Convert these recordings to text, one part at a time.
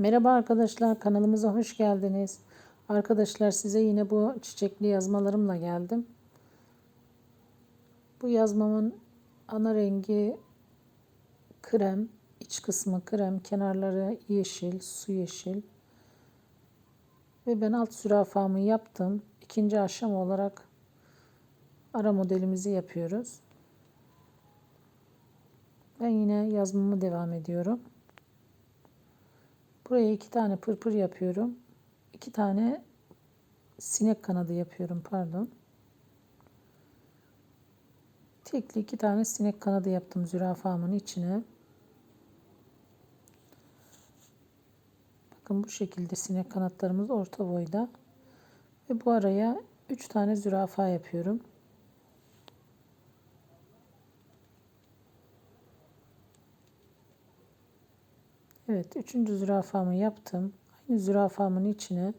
Merhaba arkadaşlar kanalımıza hoş geldiniz. Arkadaşlar size yine bu çiçekli yazmalarımla geldim. Bu yazmamın ana rengi krem, iç kısmı krem, kenarları yeşil, su yeşil. Ve ben alt zürafamı yaptım. İkinci aşama olarak ara modelimizi yapıyoruz. Ben yine yazmamı devam ediyorum. Buraya iki tane pırpır yapıyorum. İki tane sinek kanadı yapıyorum pardon. Tekli iki tane sinek kanadı yaptım zürafamın içine. Bakın bu şekilde sinek kanatlarımız orta boyda. Ve bu araya üç tane zürafa yapıyorum. Evet, üçüncü zürafamı yaptım. Aynı zürafamın içine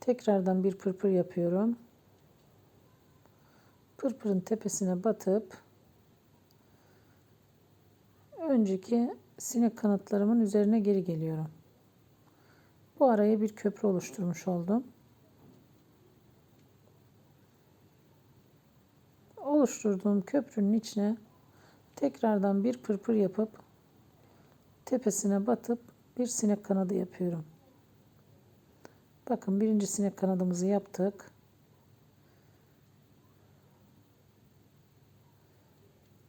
tekrardan bir pırpır yapıyorum. Pırpırın tepesine batıp önceki sinek kanatlarımın üzerine geri geliyorum. Bu araya bir köprü oluşturmuş oldum. Oluşturduğum köprünün içine tekrardan bir pırpır yapıp tepesine batıp bir sinek kanadı yapıyorum. Bakın birinci sinek kanadımızı yaptık.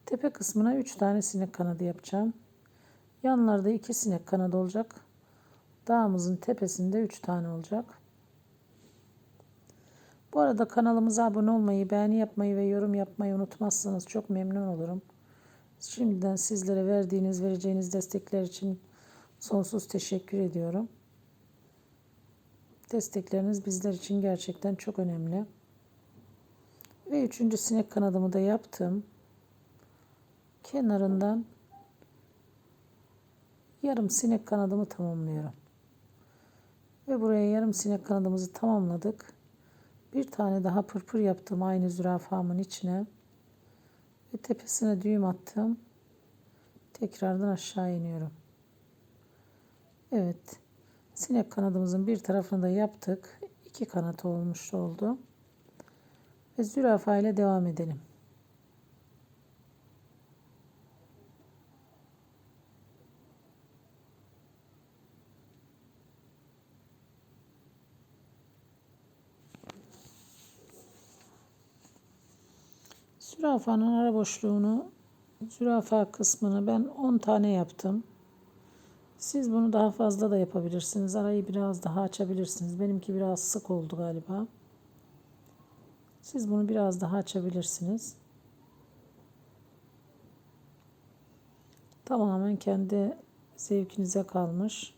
Tepe kısmına 3 tane sinek kanadı yapacağım. Yanlarda 2 sinek kanadı olacak. Dağımızın tepesinde 3 tane olacak. Bu arada kanalımıza abone olmayı, beğeni yapmayı ve yorum yapmayı unutmazsanız çok memnun olurum. Şimdiden sizlere verdiğiniz, vereceğiniz destekler için sonsuz teşekkür ediyorum. Destekleriniz bizler için gerçekten çok önemli. Ve üçüncü sinek kanadımı da yaptım. Kenarından yarım sinek kanadımı tamamlıyorum. Ve buraya yarım sinek kanadımızı tamamladık. Bir tane daha pırpır yaptım aynı zürafamın içine ve tepesine düğüm attım. Tekrardan aşağı iniyorum. Evet. Sinek kanadımızın bir tarafını da yaptık. İki kanat olmuş oldu. Ve zürafa ile devam edelim. Zürafanın ara boşluğunu, zürafa kısmını ben 10 tane yaptım. Siz bunu daha fazla da yapabilirsiniz. Arayı biraz daha açabilirsiniz. Benimki biraz sık oldu galiba. Siz bunu biraz daha açabilirsiniz. Tamamen kendi zevkinize kalmış.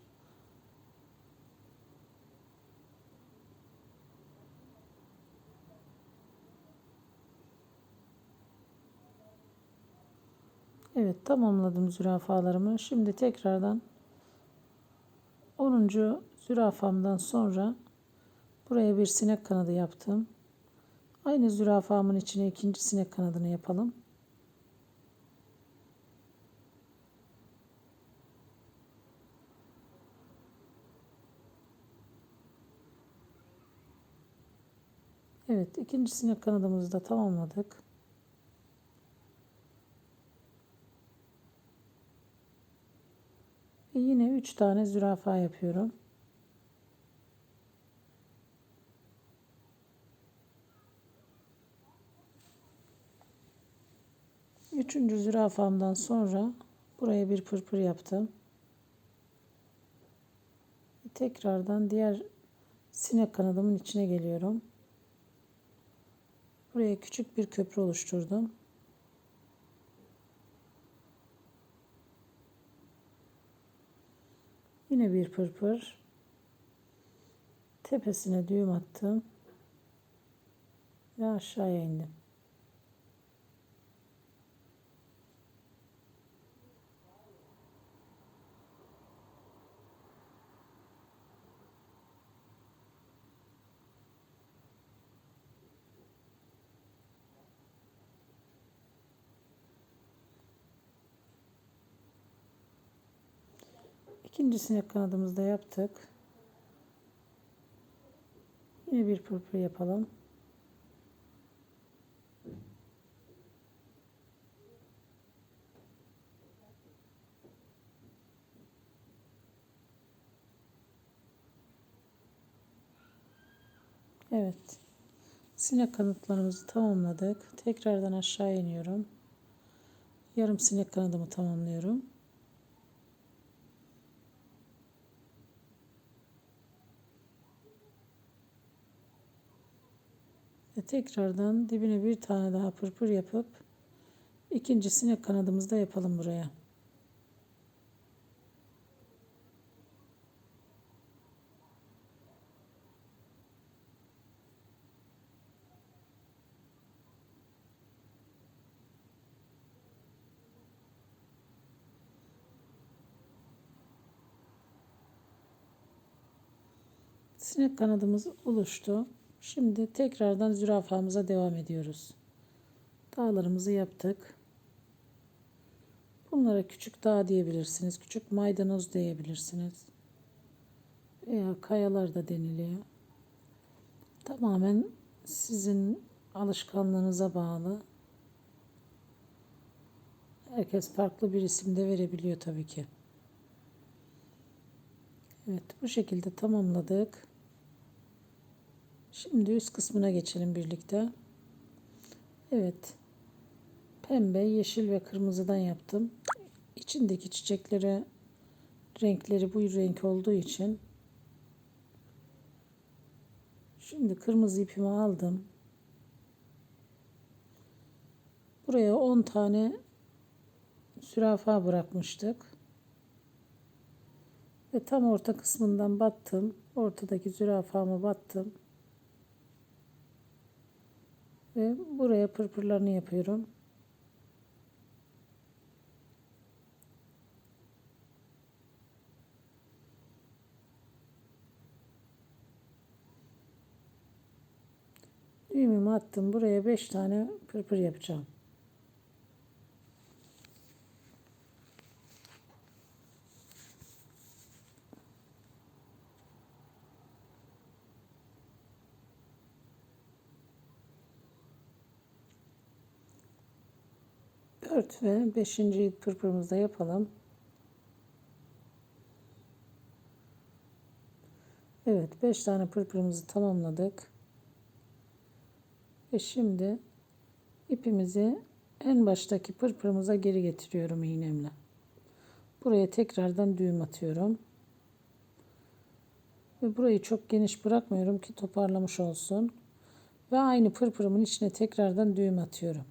Evet tamamladım zürafalarımı. Şimdi tekrardan 10. zürafamdan sonra buraya bir sinek kanadı yaptım. Aynı zürafamın içine ikinci sinek kanadını yapalım. Evet ikinci sinek kanadımızı da tamamladık. Yine 3 tane zürafa yapıyorum. Üçüncü zürafamdan sonra buraya bir pırpır yaptım. Tekrardan diğer sinek kanadımın içine geliyorum. Buraya küçük bir köprü oluşturdum. Yine bir pırpır. Tepesine düğüm attım. Ve aşağıya indim. İkinci sinek kanadımızı da yaptık. Yine bir pırpır yapalım. Evet. Sinek kanatlarımızı tamamladık. Tekrardan aşağı iniyorum. Yarım sinek kanadımı tamamlıyorum. Tekrardan dibine bir tane daha pırpır yapıp ikinci sinek kanadımızı da yapalım buraya. Sinek kanadımız oluştu. Şimdi tekrardan zürafamıza devam ediyoruz. Dağlarımızı yaptık. Bunlara küçük dağ diyebilirsiniz. Küçük maydanoz diyebilirsiniz. Veya kayalar da deniliyor. Tamamen sizin alışkanlığınıza bağlı. Herkes farklı bir isim de verebiliyor tabii ki. Evet bu şekilde tamamladık. Şimdi üst kısmına geçelim birlikte. Evet. Pembe, yeşil ve kırmızıdan yaptım. İçindeki çiçekleri renkleri bu renk olduğu için şimdi kırmızı ipimi aldım. Buraya 10 tane zürafa bırakmıştık. Ve tam orta kısmından battım. Ortadaki zürafamı battım. Ve buraya pırpırlarını yapıyorum. Düğümümü attım. Buraya 5 tane pırpır yapacağım. Dört ve beşinci pırpırımızı da yapalım. Evet, beş tane pırpırımızı tamamladık. Ve şimdi ipimizi en baştaki pırpırımıza geri getiriyorum iğnemle. Buraya tekrardan düğüm atıyorum. Ve burayı çok geniş bırakmıyorum ki toparlamış olsun. Ve aynı pırpırımın içine tekrardan düğüm atıyorum.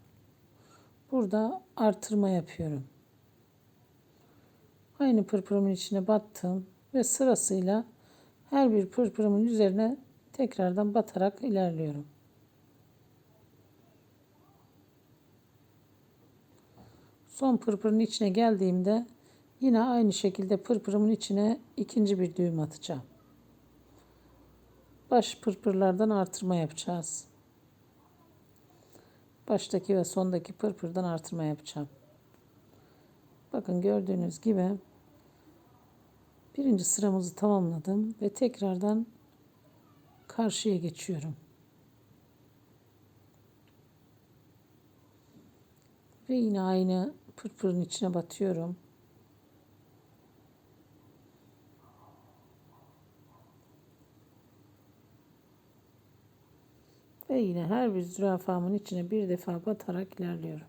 Burada artırma yapıyorum. Aynı pırpırımın içine battım ve sırasıyla her bir pırpırımın üzerine tekrardan batarak ilerliyorum. Son pırpırın içine geldiğimde yine aynı şekilde pırpırımın içine ikinci bir düğüm atacağım. Baş pırpırlardan artırma yapacağız. Baştaki ve sondaki pırpırdan artırma yapacağım. Bakın gördüğünüz gibi birinci sıramızı tamamladım ve tekrardan karşıya geçiyorum. Ve yine aynı pırpırın içine batıyorum. Ve yine her bir zürafamın içine bir defa batarak ilerliyorum.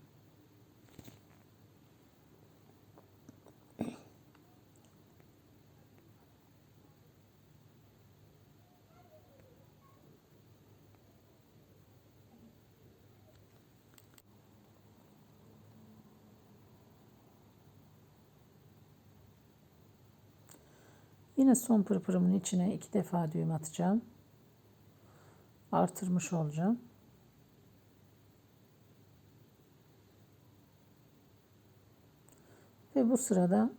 Yine son pırpırımın içine iki defa düğüm atacağım. Artırmış olacağım. Ve bu sırada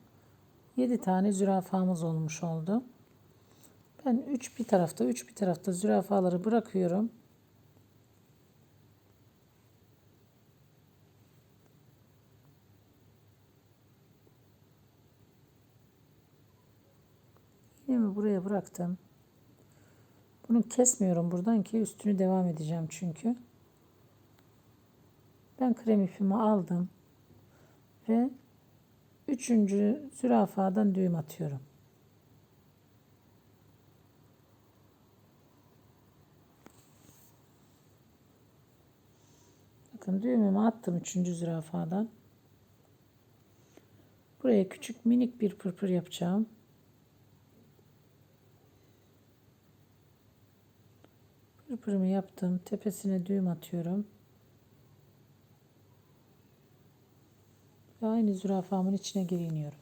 7 tane zürafamız olmuş oldu. Ben 3 bir tarafta 3 bir tarafta zürafaları bırakıyorum. İğnemi buraya bıraktım. Bunu kesmiyorum buradan ki üstünü devam edeceğim çünkü. Ben krem ipimi aldım ve üçüncü zürafadan düğüm atıyorum. Bakın düğümümü attım üçüncü zürafadan. Buraya küçük minik bir pırpır yapacağım. Pırpırımı yaptım. Tepesine düğüm atıyorum. Ve aynı zürafamın içine geri iniyorum.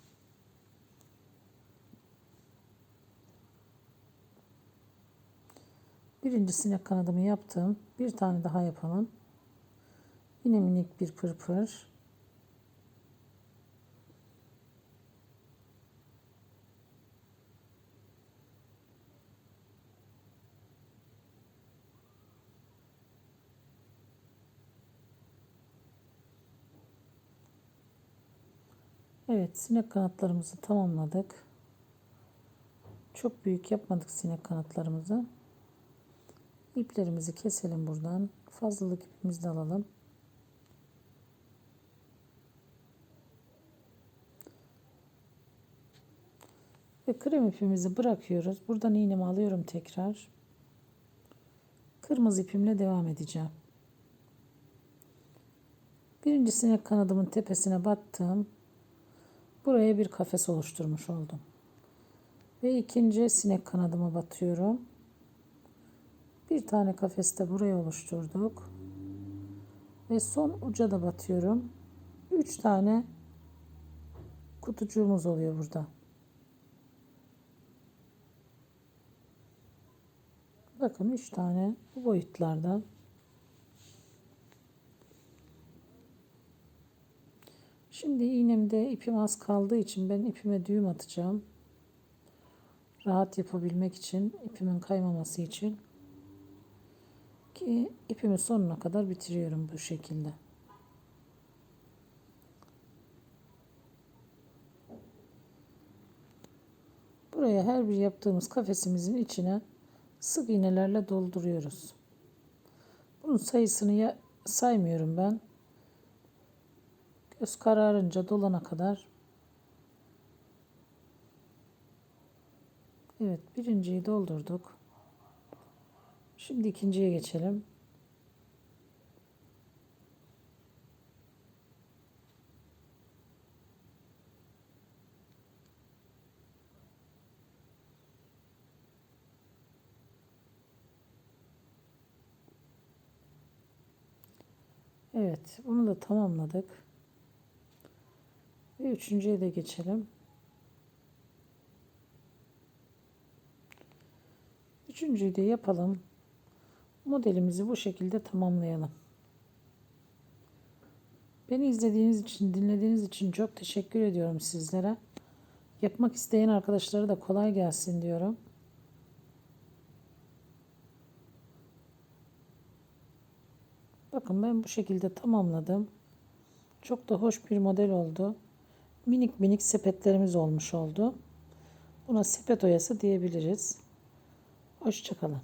Birinci sinek kanadımı yaptım. Bir tane daha yapalım. Yine minik bir pırpır. Evet, sinek kanatlarımızı tamamladık. Çok büyük yapmadık sinek kanatlarımızı. İplerimizi keselim buradan. Fazlalık ipimizi de alalım. Ve krem ipimizi bırakıyoruz. Buradan iğnemi alıyorum tekrar. Kırmızı ipimle devam edeceğim. Birinci sinek kanadımın tepesine battım. Buraya bir kafes oluşturmuş oldum. Ve ikinci sinek kanadıma batıyorum. Bir tane kafes de buraya oluşturduk. Ve son uca da batıyorum. Üç tane kutucuğumuz oluyor burada. Bakın üç tane bu boyutlarda. Şimdi iğnemde ipim az kaldığı için ben ipime düğüm atacağım. Rahat yapabilmek için, ipimin kaymaması için. Ki ipimi sonuna kadar bitiriyorum bu şekilde. Buraya her bir yaptığımız kafesimizin içine sık iğnelerle dolduruyoruz. Bunun sayısını ya saymıyorum ben. Göz kararınca dolana kadar. Evet birinciyi doldurduk. Şimdi ikinciye geçelim. Evet, bunu da tamamladık. Ve üçüncüye de geçelim. Üçüncüyü de yapalım. Modelimizi bu şekilde tamamlayalım. Beni izlediğiniz için, dinlediğiniz için çok teşekkür ediyorum sizlere. Yapmak isteyen arkadaşlara da kolay gelsin diyorum. Bakın ben bu şekilde tamamladım. Çok da hoş bir model oldu. Minik minik sepetlerimiz olmuş oldu. Buna sepet oyası diyebiliriz. Hoşçakalın.